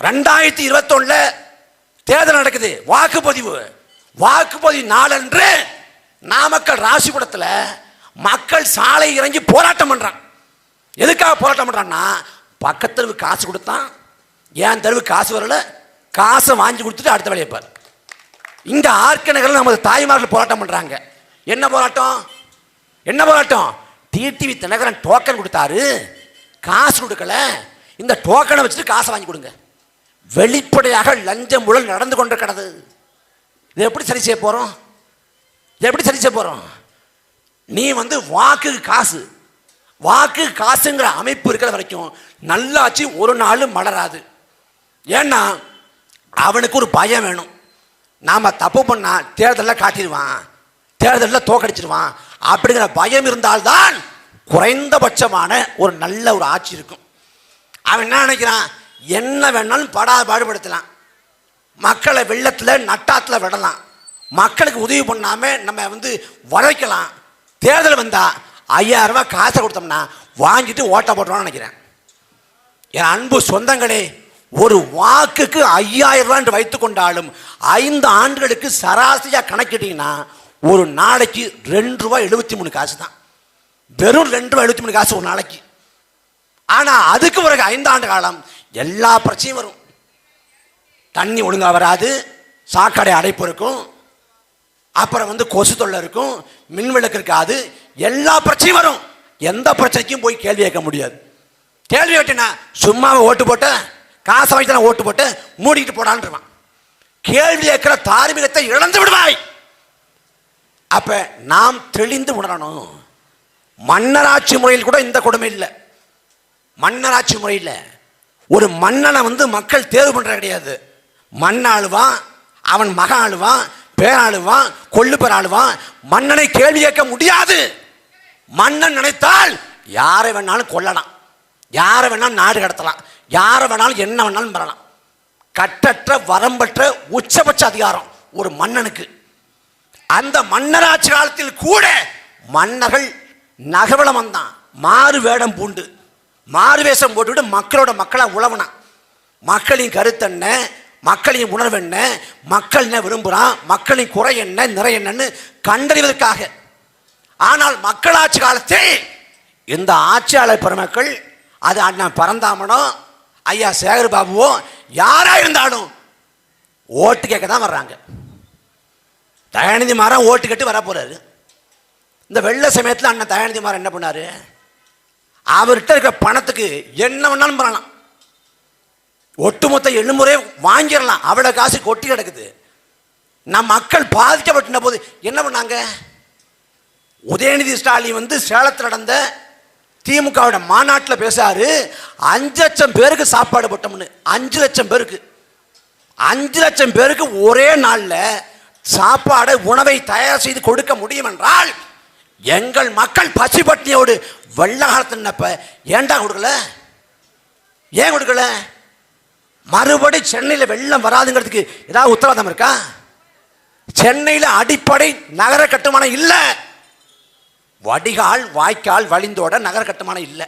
ரெண்டாயிரத்தி இருபத்தொன்னுல தேர்தல் நடக்குது. வாக்குப்பதிவு. வாக்குப்பதிவு நாளன்று நாமக்கல் ராசிபுரத்தில் மக்கள் சாலை இறங்கி போராட்டம் பண்ணுறான் எதுக்காக போராட்டம் பண்ணுறான்னா பக்கத்து காசு கொடுத்தான். ஏன் தெருவு காசு வரல? காசை வாங்கி கொடுத்துட்டு அடுத்த வேலையை பார். இங்க ஆர்க்க நகரில் நமது தாய்மார்கள் போராட்டம் பண்றாங்க. என்ன போராட்டம்? என்ன போராட்டம்? டிடிவி தினகரன் டோக்கன் கொடுத்தாரு. காசு கொடுக்கல. இந்த டோக்கனை வச்சுட்டு காசை வாங்கி கொடுங்க. வெளிப்படையாக லஞ்சம் ஊழல் நடந்து கொண்டு கிடது இதை எப்படி சரி செய்ய போகிறோம் இதை எப்படி சரி செய்ய போகிறோம் நீ வந்து வாக்கு காசு. வாக்கு காசுங்கிற அமைப்பு இருக்கிற வரைக்கும் நல்லாச்சு ஒரு நாள் மலராது. ஏன்னா அவனுக்கு ஒரு பயம் வேணும். நாம் தப்பு பண்ணால் தேர்தலில் காட்டிடுவான். தேர்தலில் தோக்கடிச்சிருவான் அப்படிங்கிற பயம் இருந்தால்தான் குறைந்தபட்சமான ஒரு நல்ல ஒரு ஆட்சி இருக்கும். அவன் என்ன நினைக்கிறான்? என்ன வேணாலும் படா பாடுபடுத்தலாம். மக்களை வெள்ளத்தில் நட்டாத்தில் விடலாம். மக்களுக்கு உதவி பண்ணாமல் நம்ம வந்து வளைக்கலாம் தேர்தல் வந்தால் ஐயாயிரரூபா காசை கொடுத்தோம்னா வாங்கிட்டு ஓட்ட போட்டோம்னு நினைக்கிறேன். என் அன்பு சொந்தங்களே ஒரு வாக்குக்கு ஐயாயிரம் ரூபாய் கொண்டாலும் ஐந்து ஆண்டுகளுக்கு சராசரியாக கணக்கிட்டிங்கன்னா ஒரு நாளைக்கு ரெண்டு ரூபா எழுபத்தி மூணு காசு தான். வெறும் ரெண்டு ரூபா எழுபத்தி மூணு காசு ஒரு நாளைக்கு. ஆனால் அதுக்கு பிறகு ஐந்தாண்டு காலம் எல்லா பிரச்சனையும் வரும். தண்ணி ஒழுங்காக வராது சாக்கடை அடைப்பு இருக்கும் அப்புறம் வந்து கொசு தொல்லை இருக்கும் மின்விளக்கு இருக்காது எல்லா பிரச்சனையும் வரும். எந்த பிரச்சனைக்கும் போய் கேள்வி கேட்க முடியாது. கேள்வி கேட்டினா சும்மாவை ஓட்டு போட்டு காசை வாங்கி ஓட்டு போட்டு மூடிக்கிட்டு போடான்றான் கேள்வி கேட்கிற தார்மீகத்தை இழந்து விடுவாய். அப்போ நாம் தெளிந்து உணரணும். மன்னராட்சி முறையில் கூட இந்த கொடுமை இல்லை. மன்னராட்சி முறையில் ஒரு மன்னனை வந்து மக்கள் தேர்வு பண்ணுற கிடையாது. மண் அவன் மக ஆளுவான் பேராளுவான் கொள்ளு பேர் மன்னனை கேள்வி கேட்க முடியாது. மன்னன் நினைத்தால் யாரை வேணாலும் கொல்லலாம். யாரை வேணாலும் நாடு கடத்தலாம். யாரை வேணாலும் என்ன வேணாலும் பெறலாம் கட்டற்ற வரம்பற்ற உச்சபட்ச அதிகாரம் ஒரு மன்னனுக்கு. அந்த மன்னராட்சி காலத்தில் கூட மன்னர்கள் நகவலம் வந்தான். மாறு வேடம் பூண்டு. மாறுவேஷம் போட்டுவிட்டு மக்களோட மக்களாக உழவுனான் மக்களின் கருத்து என்ன மக்களின் உணர்வு என்ன மக்கள் என்ன விரும்புகிறான் மக்களின் குறை என்ன நிறை என்னன்னு கண்டறிவதற்காக. ஆனால் மக்களாட்சி காலத்தில் இந்த ஆட்சியாளர் பெருமக்கள் அது அண்ணன் பரந்தாமனோ ஐயா சேகர் பாபுவோ யாராக இருந்தாலும் ஓட்டு கேட்க தான் வர்றாங்க. தயாநிதி மாறன் ஓட்டு கட்டு வர இந்த வெள்ள சமயத்தில் அண்ணன் தயாநிதி மாறன் என்ன பண்ணாரு? அவர்கிட்ட இருக்கிற பணத்துக்கு என்ன வேணாலும் பண்ணலாம். ஒட்டுமொத்த எழுமுறை வாங்கிடலாம். அவ்வளோ காசு கொட்டி கிடக்குது. நம் மக்கள் பாதிக்கப்பட்ட போது என்ன பண்ணாங்க? உதயநிதி ஸ்டாலின் வந்து சேலத்தில் நடந்த திமுகவோட மாநாட்டில் பேசாரு அஞ்சு லட்சம் பேருக்கு சாப்பாடு போட்டோம்னு. அஞ்சு லட்சம் பேருக்கு. அஞ்சு லட்சம் பேருக்கு ஒரே நாளில் சாப்பாடு உணவை தயார் செய்து கொடுக்க முடியும் என்றால் எங்கள் மக்கள் பசி பட்டினியோடு வெள்ள காலத்தில் நினைப்ப கொடுக்கல? ஏன் கொடுக்கல? மறுபடி சென்னையில் வெள்ளம் வராதுங்கிறதுக்கு ஏதாவது உத்தரவாதம் இருக்கா? சென்னையில் அடிப்படை நகர கட்டுமானம் இல்லை. வடிகால் வாய்க்கால் வழிந்தோட நகர கட்டுமானம் இல்லை.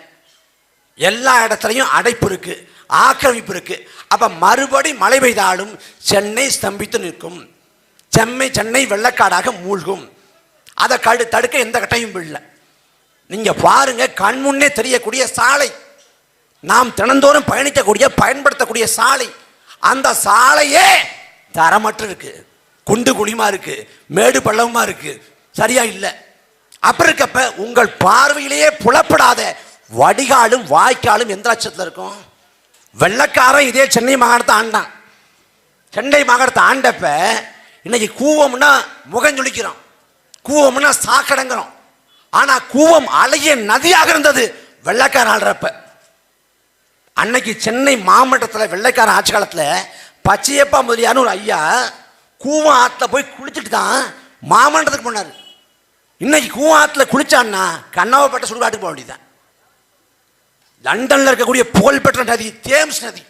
எல்லா இடத்துலையும் அடைப்பு இருக்கு ஆக்கிரமிப்பு இருக்கு. அப்போ மறுபடி மழை பெய்தாலும் சென்னை ஸ்தம்பித்து நிற்கும். சென்னை சென்னை வெள்ளக்காடாக மூழ்கும். அதை கடு தடுக்க எந்த கட்டையும் இல்லை. நீங்கள் பாருங்கள் கண்முன்னே தெரியக்கூடிய சாலை நாம் தினந்தோறும் பயணிக்கக்கூடிய பயன்படுத்தக்கூடிய சாலை அந்த சாலையே தரமற்று இருக்கு. குண்டு குழிமா இருக்கு மேடு பள்ளவுமா இருக்கு சரியா இல்லை. அப்புறம் இருக்கப்ப உங்கள் பார்வையிலேயே புலப்படாத வடிகாலும் வாய்க்காலும் எந்த லட்சத்தில் இருக்கும்? வெள்ளக்காரன் இதே சென்னை மாகாணத்தை ஆண்டான் சென்னை மாகாணத்தை ஆண்டப்ப இன்னைக்கு கூவம்னா முகம் சுளிக்கிறோம் கூவம்னா சாக்கடைங்கிறோம். ஆனா கூவம் அலைய நதியாக இருந்தது. வெள்ளைக்காரன் ஆள்றப்ப. அன்னைக்கு சென்னை மாவட்டத்தில் வெள்ளைக்காரன் ஆட்சி காலத்தில் பச்சையப்பா முதலியார்னு ஒரு ஐயா கூவம் ஆற்றுல போய் குளிச்சுட்டு தான் மாமன்றத்துக்கு போனார். இன்னைக்கு கூவம் ஆற்றுல குளிச்சான்னா கண்ணாவப்பட்ட சுடுகாட்டுக்கு போக வேண்டியதுதான். லண்டனில் இருக்கக்கூடிய புகழ்பெற்ற நதி தேம்ஸ் நதி.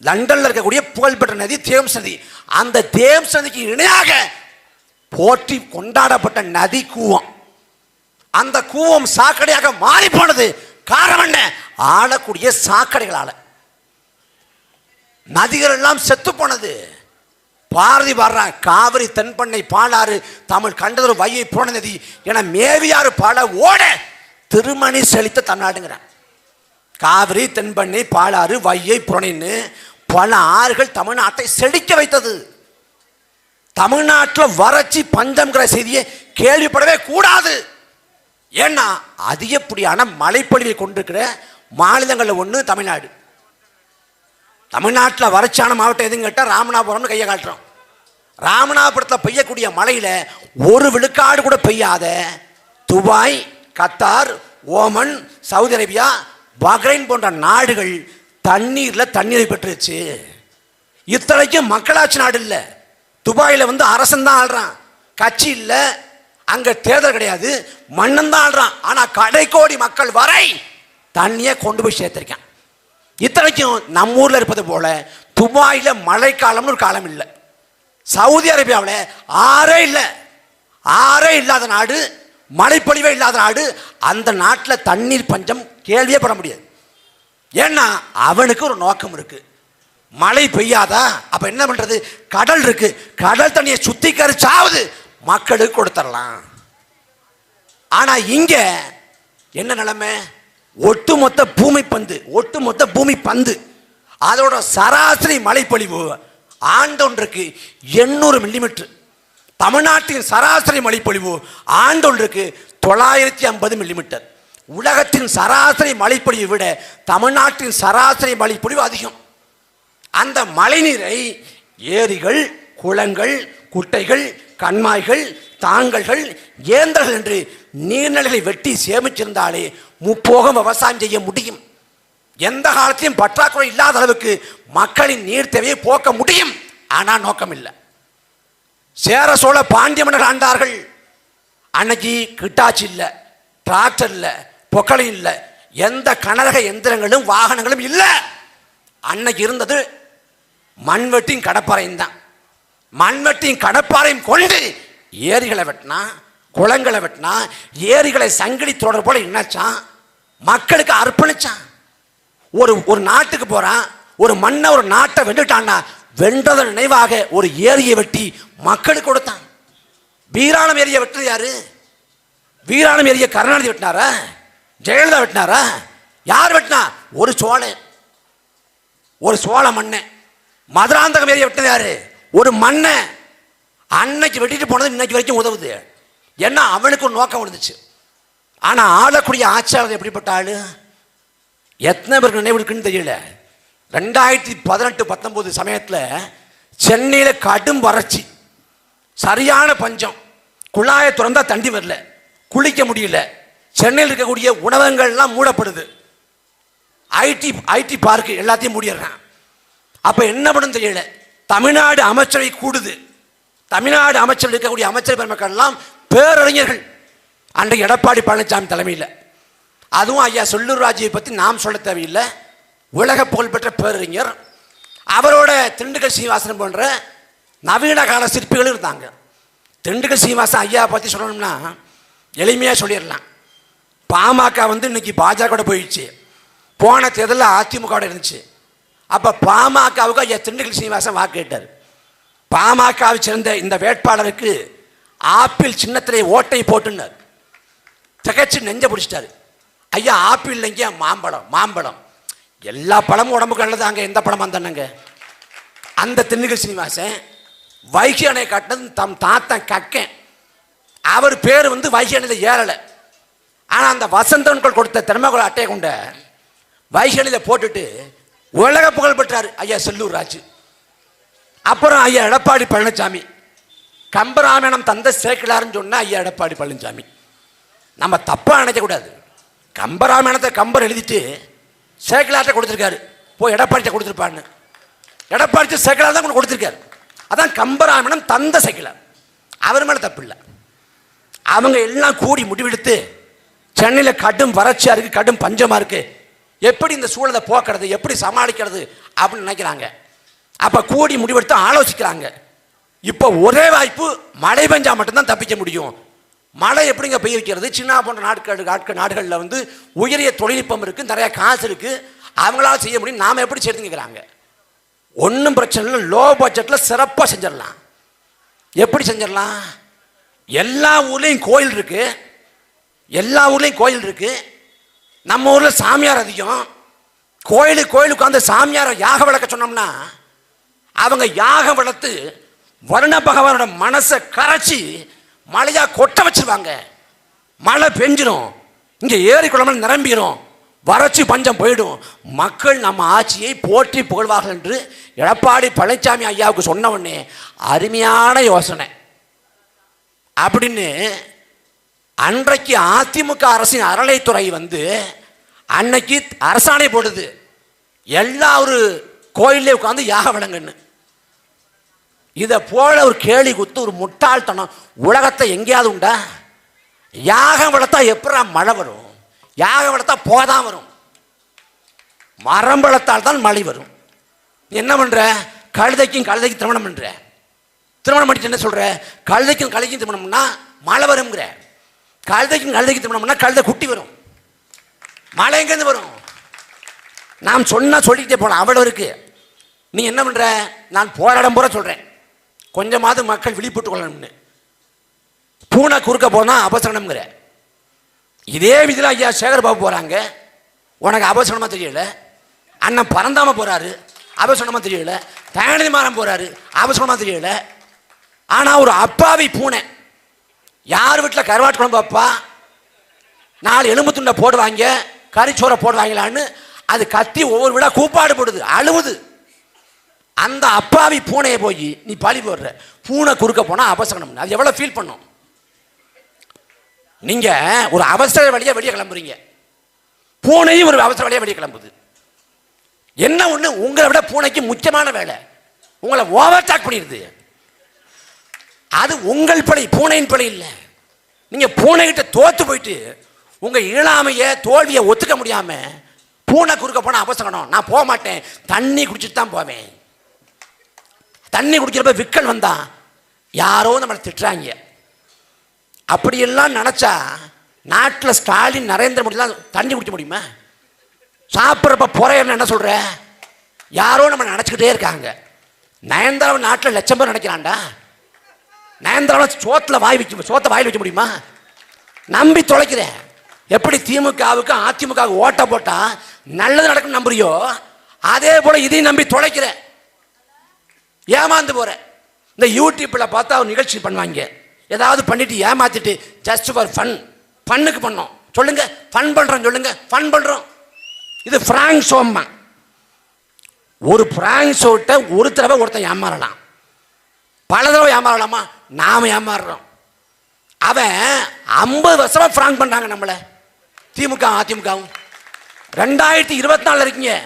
லண்டனில் இருக்கக்கூடிய புகழ்பெற்ற நதி தேம்ஸ் நதி. அந்த தேம்ஸ் நதிக்கு இணையாக போற்றி கொண்டாடப்பட்ட நதி கூவம். அந்த கூவம் சாக்கடையாக மாறி போனது காரணம் என்ன? ஆளக்கூடிய சாக்கடைகளால. நதிகள் எல்லாம் செத்து போனது. பாரதி பாடுறான் காவிரி தென்பண்ணை பாலாறு தமிழ் கண்டதொரு வையை போன நதி என மேவியாறு பாட ஓட திருமணி செழித்த தன்னாடுங்கிறான் காவிரி தென்பண்ணை பாலாறு வையை புறணின்னு பல ஆறுகள் தமிழ்நாட்டை செழிக்க வைத்தது. தமிழ்நாட்டில் வறட்சி பஞ்சம்ங்கிற செய்தியை கேள்விப்படவே கூடாது. ஏன்னா அதிகப்படியான மழைப்பொழிவை கொண்டிருக்கிற மாநிலங்களில் ஒன்று தமிழ்நாடு. தமிழ்நாட்டில் வறட்சியான மாவட்டம் எதுன்னு கேட்டால் ராமநாதபுரம்னு கையை காட்டுறோம். ராமநாதபுரத்தில் பெய்யக்கூடிய மழையில் ஒரு விழுக்காடு கூட பெய்யாத Dubai Qatar Oman Saudi Arabia Bahrain போன்ற நாடுகள் தண்ணீரில் தண்ணீரை பெற்றுச்சு இத்தனைக்கும் மக்களாட்சி நாடு இல்லை. துபாயில் வந்து அரசன் தான் ஆள்றான். கட்சி இல்லை அங்கே தேர்தல் கிடையாது மன்னன் தான் ஆள்றான் ஆனால் கடைக்கோடி மக்கள் வரை தண்ணியை கொண்டு போய் சேர்த்துருக்கான். இத்தனைக்கும் நம்ம ஊரில் இருப்பது போல துபாயில் மழைக்காலம்னு ஒரு காலம் இல்லை. சவுதி அரேபியாவில் ஆறே இல்லை. ஆறே இல்லாத நாடு மழைப்பொழிவே இல்லாத நாடு அந்த நாட்டில் தண்ணீர் பஞ்சம் கேள்வியே பட முடியாது. ஏன்னா அவனுக்கு ஒரு நோக்கம் இருக்குது மழை பெய்யாதா? அப்ப என்ன பண்றது? கடல் இருக்கு. கடல் தண்ணியை சுத்திகரிச்சாவது மக்களுக்கு கொடுத்துடலாம் ஆனா இங்க என்ன நிலைமை? ஒட்டுமொத்த பூமி பந்து ஒட்டுமொத்த பூமி பந்து. அதோட சராசரி மழைப்பொழிவு ஆண்டொன்றுக்கு எண்ணூறு மில்லிமீட்டர் தமிழ்நாட்டின் சராசரி மழைப்பொழிவு ஆண்டொன்றுக்கு தொள்ளாயிரத்தி ஐம்பது மில்லிமீட்டர் உலகத்தின் சராசரி மழைப்பொழிவை விட தமிழ்நாட்டின் சராசரி மழைப்பொழிவு அதிகம். அந்த மழைநீரை ஏரிகள் குளங்கள் குட்டைகள் கண்மாய்கள் தாங்கல்கள் ஏந்தல்கள் என்று நீர்நிலைகளை வெட்டி சேமிச்சிருந்தாலே முப்போகம் விவசாயம் செய்ய முடியும். எந்த காலத்திலும் பற்றாக்குறை இல்லாத அளவுக்கு மக்களின் நீர் தேவையை போக்க முடியும். ஆனால் நோக்கம் இல்லை. சேர சோழ பாண்டிய மன்னர் ஆண்டார்கள். அன்னைக்கு கிட்டாச்சு இல்லை டிராக்டர் இல்லை பொக்கலம் இல்லை எந்த கனரக எந்திரங்களும் வாகனங்களும் இல்லை. அன்னைக்கு இருந்தது மண்வெட்டியும் கடப்பாறையும் தான். மண்வெட்டியும் கடப்பாறையும் கொண்டு ஏரிகளை வெட்டினா குளங்களை வெட்டினா ஏரிகளை சங்கிலி தொடர் போல இணைச்சான் மக்களுக்கு அர்ப்பணிச்சான் ஒரு ஒரு நாட்டுக்கு போகிறான் ஒரு மண்ணை ஒரு நாட்டை வென்றுட்டான்னா வென்றதன் நினைவாக ஒரு ஏரியை வெட்டி மக்களுக்கு கொடுத்தான். வீராணம் ஏரியை வெட்டது யாரு? வீராணம் ஏரியை கருணாநிதி வெட்டினாரா? ஜெயலலிதா வெட்டினாரா? யார் வெட்டினா? ஒரு சோழன். ஒரு சோழ மண்ணன் மதுராந்தகம் ஏரியை விட்டது யாரு? ஒரு மண்ணை அன்னைக்கு வெட்டிட்டு போனது இன்னைக்கு வரைக்கும் உதவுது. ஏன்னா அவனுக்கு ஒரு நோக்கம் இருந்துச்சு. ஆனால் ஆளக்கூடிய ஆட்சியாளர் எப்படிப்பட்ட ஆள்? எத்தனை பேருக்கு நினைவு இருக்குன்னு தெரியல. ரெண்டாயிரத்தி பதினெட்டு பத்தொம்போது சமயத்தில் சென்னையில் கடும் வறட்சி. சரியான பஞ்சம். குழாயை திறந்தால் தண்ணி வரல. குளிக்க முடியல. சென்னையில் இருக்கக்கூடிய உணவகங்கள்லாம் மூடப்படுது. ஐடி ஐடி பார்க்கு எல்லாத்தையும் மூடிடுறான். அப்போ என்ன பண்ணும் தெரியல. தமிழ்நாடு அமைச்சரை கூடுது. தமிழ்நாடு அமைச்சர் இருக்கக்கூடிய அமைச்சர் பெருமக்கள் எல்லாம் பேரறிஞர்கள். அன்றைக்கு எடப்பாடி பழனிசாமி தலைமையில். அதுவும் ஐயா சொல்லூர் ராஜியை பற்றி நாம் சொல்ல தேவையில்லை. உலக புகழ்பெற்ற பேரறிஞர். அவரோட திண்டுக்கல் சீனிவாசன் போன்ற நவீன கால சிற்பிகளும் இருந்தாங்க. திண்டுக்கல் சீனிவாசன் ஐயா பற்றி சொல்லணும்னா எளிமையாக சொல்லிடலாம். பாமக வந்து இன்னைக்கு பாஜக போயிடுச்சு. போன தேர்தலில் அதிமுக இருந்துச்சு. அப்போ பாமகவுக்கு ஐயா திண்டுக்கல் சீனிவாசன் வாக்கு கேட்டார். பாமகவை சேர்ந்த இந்த வேட்பாளருக்கு ஆப்பிள் சின்னத்திலே ஓட்டை போட்டுனார் திகச்சு நெஞ்ச பிடிச்சிட்டாரு. ஐயா ஆப்பிள் இல்லைங்க மாம்பழம் மாம்பழம். எல்லா பழமும் உடம்புக்கு நல்லதாங்க எந்த பழம் வந்தனங்க அந்த திண்டுக்கல் சீனிவாசன் வைகை அணை கட்டினது தம் தாத்தன் கக்கேன். அவர் பேர் வந்து வைகை அணையில் ஏறலை. ஆனால் அந்த வசந்தன்கள் கொடுத்த திறமைகள் அட்டையை கொண்ட வைகை போட்டுட்டு உலக புகழ் பெற்றார் ஐயா செல்லூர் ராஜு. அப்புறம் ஐயா எடப்பாடி பழனிசாமி. கம்பராமாயணம் தந்த சேர்க்கலாருன்னு சொன்னால் ஐயா எடப்பாடி பழனிசாமி. நம்ம தப்பாக நினைக்கக்கூடாது கம்பராமாயணத்தை கம்பர் எழுதிட்டு சேக்கலார்ட்ட கொடுத்துருக்காரு. போய் எடப்பாடிட்ட கொடுத்துருப்பான்னு எடப்பாடி சேக்கலார் தான் கொண்டு கொடுத்துருக்காரு. அதான் கம்பராமணம் தந்த சேக்கலார் அவர் மேலே தப்பு இல்லை. அவங்க எல்லாம் கூடி முடிவெடுத்து சென்னையில் கடும் வறட்சியாக இருக்குது கடும் பஞ்சமாக இருக்குது எப்படி இந்த சூழலை போக்குறது எப்படி சமாளிக்கிறது அப்படின்னு நினைக்கிறாங்க. அப்போ கூடி முடிவெடுத்து ஆலோசிக்கிறாங்க. இப்போ ஒரே வாய்ப்பு மழை பெஞ்சால் மட்டும்தான் தப்பிக்க முடியும். மழை எப்படிங்க பெய்ய வைக்கிறது சீனா போன்ற நாட்கள் நாட்கள் நாடுகளில் வந்து உயரிய தொழில்நுட்பம் இருக்குது நிறையா காசு இருக்குது அவங்களால செய்ய முடியும். நாம் எப்படி செய்யறதுங்கிறாங்க ஒன்றும் பிரச்சனை இல்லை. லோ பட்ஜெட்டில் சிறப்பாக செஞ்சிடலாம். எப்படி செஞ்சிடலாம்? எல்லா ஊர்லேயும் கோயில் இருக்குது எல்லா ஊர்லேயும் கோயில் இருக்குது நம்ம ஊரில் சாமியார் அதிகம். கோயிலுக்கு கோயிலுக்கு அந்த சாமியாரை யாக விளக்க சொன்னோம்னா அவங்க யாக வளர்த்து வருண பகவானோட மனசை கரைச்சி மழையாக கொட்ட வச்சிருவாங்க. மழை பெஞ்சிரும். இங்கே ஏரி குளம் நிரம்பிடும் வறட்சி பஞ்சம் போயிடும். மக்கள் நம்ம ஆட்சியை போற்றி புகழ்வார்கள் என்று எடப்பாடி பழனிசாமி ஐயாவுக்கு சொன்ன உடனே அருமையான யோசனை. அப்படின்னு அன்றைக்கு அதிமுக அரசின் அறநிலைத்துறை வந்து அன்னைக்கு அரசாணை போடுது. எல்லா ஒரு கோயிலே உட்காந்து யாக விளங்குன்னு. இதை போல ஒரு கேலி குத்து ஒரு முட்டாள்தனம். உலகத்தை எங்கேயாவது உண்டா? யாகம் வளர்த்தா எப்படா மழை வரும்? யாகம் வளர்த்தா போதான் வரும். மரம் வளர்த்தால் தான் மழை வரும். நீ என்ன பண்ற? கழுதைக்கும் கழுதைக்கும் திருமணம் பண்ற. திருமணம் பண்ணிட்டு என்ன சொல்ற? கழுதைக்கும் கழுதைக்கும் திருமணம்னா மழை வருங்கிற கழுதைக்கும் கழுதைக்கும் திருமணம்னா கழுதை குட்டி வரும். மழை எங்கேருந்து வரும்? நாம் சொன்னால் சொல்லிக்கிட்டே போகலாம் அவ்வளோ இருக்குது நீ என்ன பண்ணுற நான் போராடம் போகிற சொல்கிறேன் கொஞ்சமாவது மக்கள் விழிப்புட்டு கொள்ளணும்னு பூனை குறுக்க போனால் அபசரணம்ங்கிற. இதே விதில் ஐயா சேகர் பாபு போகிறாங்க உனக்கு அபசரமாக தெரியல. அண்ணன் பரந்தாம போகிறாரு அபசரணமா தெரியல. தயாநிதி மாறன் போகிறாரு அபசரணமா தெரியல. ஆனால் ஒரு அப்பாவி பூனை. யார் வீட்டில் கருவாட்டு குழம்பு வைப்பா? நாலு எலும்பு துண்டை போடுவாங்க கறிச்சோரை போடுவாங்களான்னு அது கத்தி ஒவ்வொரு விழா கூப்பாடு போடுது அழுவுது. அந்த அப்பாவி பூனையை போய் நீ பழி போடுற. பூனை குறுக்க போனால் அபசகனம் அது எவ்வளோ ஃபீல் பண்ணும்? நீங்கள் ஒரு அவசர வழியாக வெளியே கிளம்புறீங்க. பூனையும் ஒரு அவசர வழியாக வெளியே கிளம்புது. என்ன ஒன்று உங்களை விட பூனைக்கு முக்கியமான வேலை. உங்களை ஓவர்டேக் பண்ணிடுது. அது உங்கள் பழி பூனையின் பழி இல்லை. நீங்கள் பூனைகிட்ட தோற்று போயிட்டு உங்கள் இயலாமையை தோல்வியை ஒத்துக்க முடியாமல் பூனை குறுக்க போனால் அவசரம் நான் போக மாட்டேன். தண்ணி குடிச்சிட்டு தான் போவேன். தண்ணி குடிக்கிறப்ப விக்கல் வந்தான் யாரோ நம்மளை திட்டுறாங்க. அப்படியெல்லாம் நினச்சா நாட்டில் ஸ்டாலின் நரேந்திர மோடிலாம் தண்ணி குடிக்க முடியுமா? சாப்பிட்றப்ப புறையன்னு என்ன சொல்கிற யாரோ நம்ம நினச்சிக்கிட்டே இருக்காங்க. நயன்தாராவை நாட்டில் லட்சம் பேர் நினைக்கிறான்டா. நயன்தாராவை சோத்தில் வாய் வச்சு சோத்தை வாயில் வைக்க முடியுமா? நம்பி தொலைக்கிறேன். எப்படி திமுகவுக்கு அதிமுகவுக்கு ஓட்ட போட்டா நல்லது நடக்கும் நம்புறியோ அதே போல இதையும் நம்பி தொலைக்கிறேன். ஏமாந்து போகிறேன் இந்த யூடியூப்பில் பார்த்தா ஒரு நிகழ்ச்சி பண்ணுவாங்க. ஏதாவது பண்ணிட்டு ஏமாத்திட்டு ஜஸ்ட் ஃபார் ஃபன் ஃபன்னுக்கு பண்ணோம். சொல்லுங்க. ஃபன் பண்றோம் சொல்லுங்க. ஃபன் பண்றோம். இது ஃப்ராங்க் ஷோம்மா ஒரு ஃப்ராங்க் ஷோட்ட ஒரு தடவை ஒருத்தன் ஏமாறலாம். பல தடவை ஏமாறலாமா? நாம் ஏமாறுறோம். அவன் ஐம்பது வருஷமா ஃப்ராங்க் பண்ணுறாங்க நம்மளை. திமுக அதிமுகவும். ரெண்டாயிரத்தி இருபத்தி நாலில் இருக்கீங்க.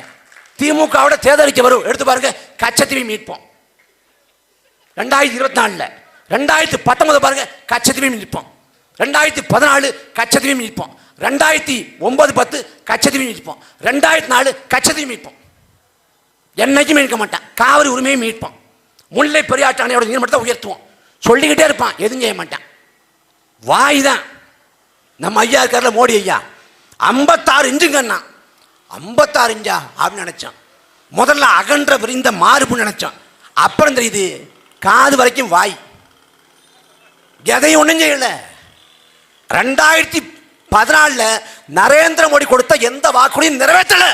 திமுகவோட தேர்தலிக்க வரும். எடுத்து பாருங்க கச்சத்தீவை மீட்போம். ரெண்டாயிரத்தி இருபத்தி நாலில். ரெண்டாயிரத்தி பத்தொன்பது பாருங்க கச்சத்தீவை மீட்போம். ரெண்டாயிரத்தி பதினாலு கச்சத்தீவை மீட்போம். ரெண்டாயிரத்தி ஒன்பது பத்து கச்சத்தீவை மீட்போம். ரெண்டாயிரத்தி நாலு கச்சத்தீவை மீட்போம். என்னைக்கும் மீட்க மாட்டான். காவிரி உரிமையை மீட்போம். முல்லை பெரியாற்று அணையோட நீர் மட்டும் உயர்த்துவோம். சொல்லிக்கிட்டே இருப்பான். எதுவும் செய்ய மாட்டான். வாய் தான் நம்ம ஐயா இருக்கார்ல மோடி ஐயா. ஐம்பத்தாறு இன்ச்சுங்கண்ணா ஐம்பத்தாறு இஞ்சா அப்படின்னு நினச்சான். முதல்ல அகன்ற விரிந்த மாறுபுன்னு நினச்சான். அப்புறம் தெரியுது காது வரைக்கும் வாய். எதையும் ஒன்றும் செய்யல. ரெண்டாயிரத்தி பதினாலில் நரேந்திர மோடி கொடுத்த எந்த வாக்குறுதியும் நிறைவேற்றலை.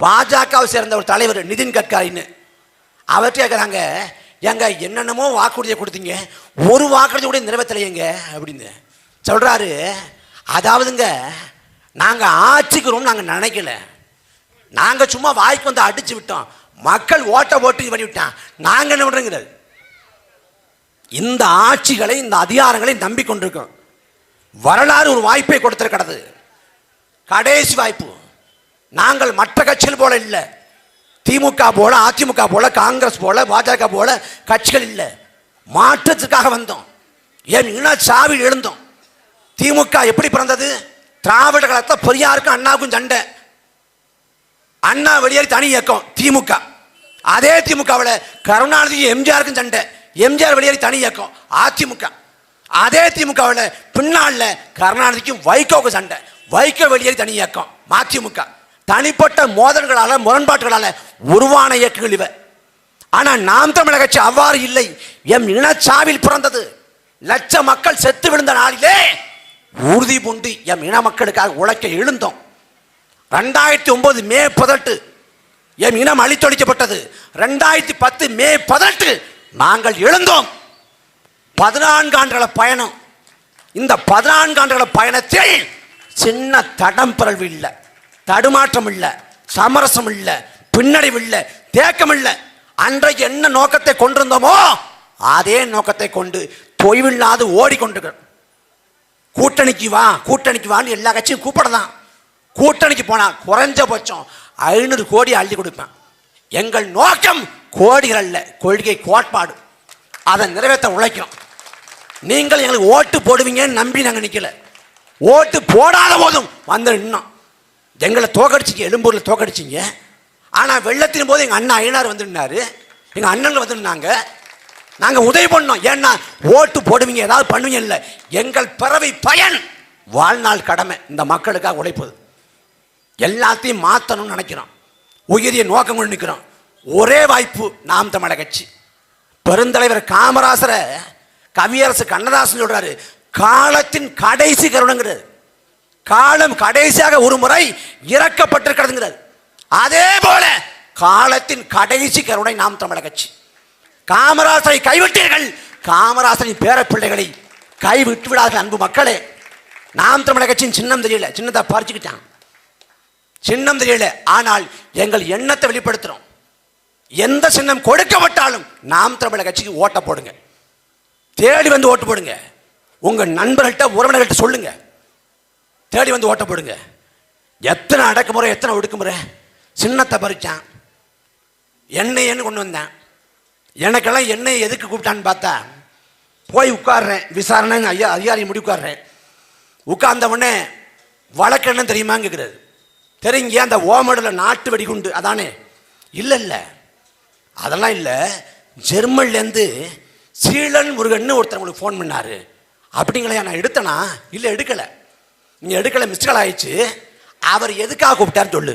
பாஜகவை சேர்ந்த ஒரு தலைவர் நிதின் கட்காரின்னு. அவர்கிட்ட கேட்குறாங்க ஏங்க என்னென்னமோ வாக்குறுதியை கொடுத்தீங்க. ஒரு வாக்குறுதி கூட நிறைவேற்றலையேங்க அப்படின்னு சொல்கிறாரு அதாவதுங்க நாங்கள் ஆட்சிக்கிறோம் நாங்கள் நினைக்கல. நாங்கள் சும்மா வாய்க்கு வந்து அடிச்சு விட்டோம். மக்கள் ஓட்ட ஓட்டு இது பண்ணி விட்டான். நாங்கள் என்ன பண்ணுறோங்கிறது இந்த ஆட்சிகளை இந்த அதிகாரங்களை நம்பிக்கொண்டிருக்கோம் வரலாறு ஒரு வாய்ப்பை கொடுத்துருக்கிறது. கடைசி வாய்ப்பு. நாங்கள் மற்ற கட்சிகள் போல இல்லை. திமுக போல அதிமுக போல காங்கிரஸ் போல பாஜக போல கட்சிகள் இல்லை. மாற்றத்துக்காக வந்தோம். ஏன் இன சாவில் எழுந்தோம். திமுக எப்படி பிறந்தது? திராவிட கழகத்தில் பெரியாருக்கும் அண்ணாவுக்கும் சண்டை. அண்ணா வெளியேறி தனி இயக்கம் திமுக. அதே திமுகவில் கருணாநிதி எம்ஜிஆருக்கும் சண்டை. எம்ஜிஆர் வெளியேறி தனி இயக்கம் அதிமுக. அதே திமுகவில் பின்னாளில் கருணாநிதிக்கும் வைகோவுக்கு சண்டை. வைகோ வெளியேறி தனி இயக்கம் மதிமுக. தனிப்பட்ட மோதல்களால முரண்பாடுகளால் உருவான இயக்கங்கள் இவை. ஆனால் நாம் தமிழக கட்சி அவ்வாறு இல்லை. எம் இனச்சாவில் பிறந்தது. லட்ச மக்கள் செத்து விழுந்த நாளிலே உறுதி பூண்டு எம் இன மக்களுக்காக உழைக்க எழுந்தோம். ரெண்டாயிரத்தி ஒன்பது மே பதினெட்டு எம் இனம் அழித்தொழிக்கப்பட்டது. ரெண்டாயிரத்தி பத்து மே பதினெட்டு நாங்கள் எழுந்தோம். பதினான்கு ஆண்டுகள பயணம். இந்த பதினான்கு ஆண்டுகள பயணத்தில் சின்ன தடம் பிறழ்வு இல்லை. தடுமாற்றம் இல்லை சமரசம் இல்லை பின்னடைவு இல்லை தேக்கம் இல்லை அன்றைக்கு என்ன நோக்கத்தை கொண்டிருந்தோமோ அதே நோக்கத்தை கொண்டு தொய்வில்லாது ஓடிக்கொண்டிருக்கிறோம். கூட்டணிக்கு வா கூட்டணிக்கு வான்னு எல்லா கட்சியும் கூப்பிடலாம் கூட்டணிக்கு போனால் குறைஞ்சபட்சம் ஐநூறு கோடி அள்ளி கொடுப்பேன். எங்கள் நோக்கம் கோடிகள் அல்ல கொள்கை கோட்பாடு. அதை நிறைவேற்ற உழைக்கிறோம். நீங்கள் எங்களுக்கு ஓட்டு போடுவீங்கன்னு நம்பி நாங்கள் நிற்கல ஓட்டு போடாத போதும் வந்து இன்னும் எங்களை தோக்கடிச்சிங்க எழும்பூரில் தோக்கடிச்சிங்க. ஆனால் வெள்ளத்தின் போது எங்கள் அண்ணன் அயனார் வந்துருந்தார். எங்கள் அண்ணன் வந்துருந்தாங்க. நாங்கள் உதவி பண்ணோம். ஏன்னா ஓட்டு போடுவீங்க ஏதாவது பண்ணுவீங்க இல்லை. எங்கள் பிறவை பயன். வாழ்நாள் கடமை. இந்த மக்களுக்காக உழைப்பது. எல்லாத்தையும் மாற்றணும்னு நினைக்கிறோம். உயிரிய நோக்கம் கொண்டு நிற்கிறோம் ஒரே வாய்ப்பு நாம் தமிழக கட்சி. பெருந்தலைவர் காமராசரை கவியரசு கண்ணதாசன் சொல்கிறாரு காலத்தின் கடைசி கருணங்கிறது. காலம் கடைசியாக ஒரு முறை இறக்கப்பட்டிருக்கிறதுங்கிறது. அதே போல காலத்தின் கடைசி கருணை நாம் தமிழக கட்சி. காமராசரை கைவிட்டீர்கள். காமராசரின் பேரப்பிள்ளைகளை கைவிட்டு விடாத அன்பு மக்களே. நாம் தமிழக கட்சியின் சின்னம் தெரியல. சின்னத்தை பறிச்சுக்கிட்டான் சின்னம் தெரியல. ஆனால் எங்கள் எண்ணத்தை வெளிப்படுத்துறோம். எந்த சின்னம் கொடுக்கப்பட்டாலும் நாம் தமிழக கட்சிக்கு ஓட்ட போடுங்க. தேடி வந்து ஓட்டு போடுங்க. உங்கள் நண்பர்கள்ட்ட உறவினர்கள்ட்ட சொல்லுங்கள் தேடி வந்து ஓட்ட போடுங்க. எத்தனை அடக்குமுறை எத்தனை ஒடுக்குமுறை? சின்னத்தை பறிச்சான். எண்ணெய்ன்னு கொண்டு வந்தேன். எனக்கெல்லாம் எண்ணெய் எதுக்கு கூப்பிட்டான்னு பார்த்தா போய் உட்கார்றேன். விசாரணைன்னு ஐயா அதிகாரி முடி உட்காடுறேன் உட்கார்ந்த உடனே வழக்கெண்ணம் தெரியுமான்னு கேட்குறாரு தெரியுங்க அந்த ஓமடில் நாட்டு வெடிகுண்டு? அதானே. இல்லை இல்லை. அதெல்லாம் இல்லை. ஜெர்மன்லேருந்து சீலன் முருகன் ஒருத்தர் உங்களுக்கு ஃபோன் பண்ணார். அப்படிங்களையா நான் எடுத்தேனா? இல்லை எடுக்கலை. நீ எடுக்கலை மிஸ்கால் ஆயிடுச்சு. அவர் எதுக்காக கூப்பிட்டாருன்னு சொல்லு.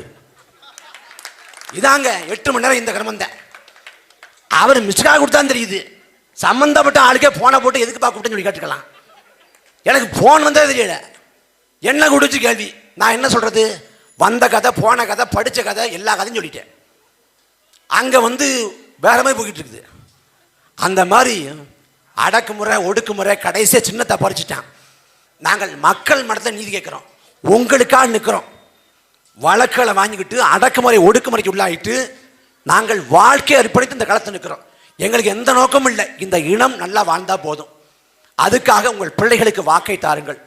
இதாங்க எட்டு மணி நேரம் இந்த கிரமந்த அவர் மிஸ்கால் கொடுத்தான்னு தெரியுது. சம்மந்தப்பட்ட ஆளுக்கே ஃபோனை போட்டு எதுக்குப்பா கூப்பிட்டேன்னு சொல்லி கேட்டுக்கலாம். எனக்கு ஃபோன் வந்தே தெரியல. என்ன குடிச்சு கேள்வி? நான் என்ன சொல்கிறது வந்த கதை போன கதை படித்த கதை எல்லா கதையும் சொல்லிட்டேன். அங்கே வந்து வேற மாதிரி போய்கிட்டு இருக்குது. அந்த மாதிரி அடக்குமுறை ஒடுக்குமுறை கடைசியாக சின்னத்தை பறிச்சிட்டான். நாங்கள் மக்கள் மனத்தை நீதி கேட்குறோம். உங்களுக்காக நிற்கிறோம். வழக்குகளை வாங்கிக்கிட்டு அடக்குமுறை ஒடுக்குமுறைக்கு உள்ளாயிட்டு நாங்கள் வாழ்க்கையை அர்ப்பணித்து இந்த களத்தில் நிற்கிறோம். எங்களுக்கு எந்த நோக்கமும் இல்லை. இந்த இனம் நல்லா வாழ்ந்தால் போதும். அதுக்காக உங்கள் பிள்ளைகளுக்கு வாக்கை தாருங்கள்.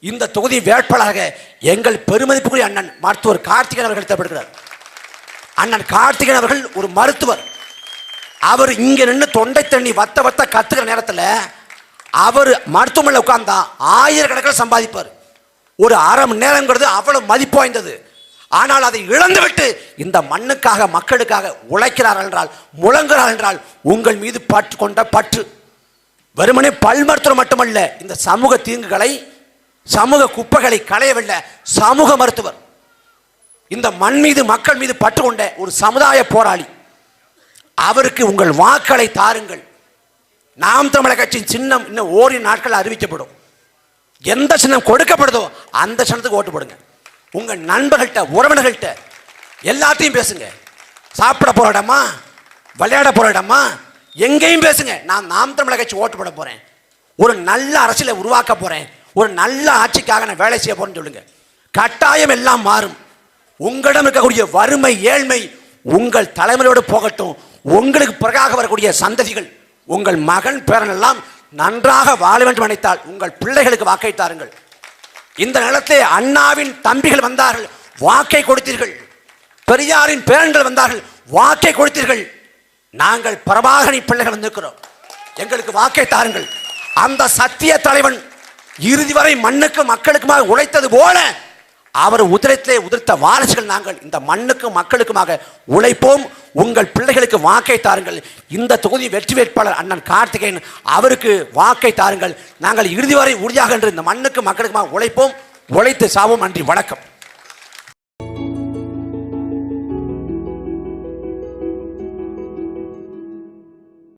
இந்த தொகுதி வேட்பாளராக எங்கள் பெருமதிப்புக்குரிய அண்ணன் மருத்துவர் கார்த்திகன் அவர்கள் தேவைப்படுகிறார். அண்ணன் கார்த்திகன் அவர்கள் ஒரு மருத்துவர். அவர் இங்கே நின்று தொண்டை தண்ணி வத்த வத்த கத்துக்கிற நேரத்தில் அவர் மருத்துவமனையில் உட்கார்ந்தா ஆயிரக்கணக்கில் சம்பாதிப்பார். ஒரு அரை மணி நேரங்கிறது அவ்வளவு மதிப்பு வாய்ந்தது. ஆனால் அதை இழந்துவிட்டு இந்த மண்ணுக்காக மக்களுக்காக உழைக்கிறார் என்றால் முழங்குகிறார் என்றால் உங்கள் மீது பற்று கொண்ட பற்று. வெறுமனே பல் மருத்துவம் மட்டுமல்ல இந்த சமூக தீங்குகளை சமூக குப்பைகளை களையவில்லை சமூக மருத்துவர். இந்த மண் மீது மக்கள் மீது பற்று கொண்ட ஒரு சமுதாய போராளி. அவருக்கு உங்கள் வாக்களை தாருங்கள். நாம் தமிழக கட்சியின் சின்னம் இன்னும் ஓரிரு நாட்கள் அறிவிக்கப்படும். எந்த சின்னம் கொடுக்கப்படுதோ அந்த சின்னத்துக்கு ஓட்டு போடுங்க. உங்கள் நண்பர்கள்ட்ட உறவினர்கள்ட்ட எல்லாத்தையும் பேசுங்க. சாப்பிட போகிற இடமா? விளையாட போகிற இடமா? எங்கேயும் பேசுங்க. நான் நாம் தமிழக கட்சி ஓட்டு போட போகிறேன் ஒரு நல்ல அரசியலை உருவாக்க போகிறேன் ஒரு நல்ல ஆட்சிக்காக நான் வேலை செய்ய போகிறேன்னு சொல்லுங்க. கட்டாயம் எல்லாம் மாறும். உங்களிடம் இருக்கக்கூடிய வறுமை ஏழ்மை உங்கள் தலைமுறையோடு போகட்டும். உங்களுக்கு பிறகாக வரக்கூடிய சந்ததிகள் உங்கள் மகன் பேரன் எல்லாம் நன்றாக வாழ வேண்டும் நினைத்தால் உங்கள் பிள்ளைகளுக்கு வாக்கை தாருங்கள். இந்த நிலத்தை அண்ணாவின் தம்பிகள் வந்தார்கள் வாக்கை கொடுத்தீர்கள். பெரியாரின் பேரன்கள் வந்தார்கள் வாக்கை கொடுத்தீர்கள். நாங்கள் பிரபாகரின் பிள்ளைகள் வந்திருக்கிறோம். எங்களுக்கு வாக்கை தாருங்கள். அந்த சத்திய தலைவன் இறுதி வரை மண்ணுக்கு மக்களுக்குமாக உழைத்தது போல அவர் உதிரத்திலே உதிர்த்த வாரிசுகள் நாங்கள் இந்த மண்ணுக்கும் மக்களுக்குமாக உழைப்போம். உங்கள் பிள்ளைகளுக்கு வாக்கை தாருங்கள். இந்த தொகுதி வெற்றி வேட்பாளர் அண்ணன் கார்த்திகேயன் அவருக்கு வாக்கை தாருங்கள். நாங்கள் இறுதி வரை உறுதியாக என்று இந்த மண்ணுக்கு மக்களுக்குமாக உழைப்போம். உழைத்து சாவோம். நன்றி. வணக்கம்.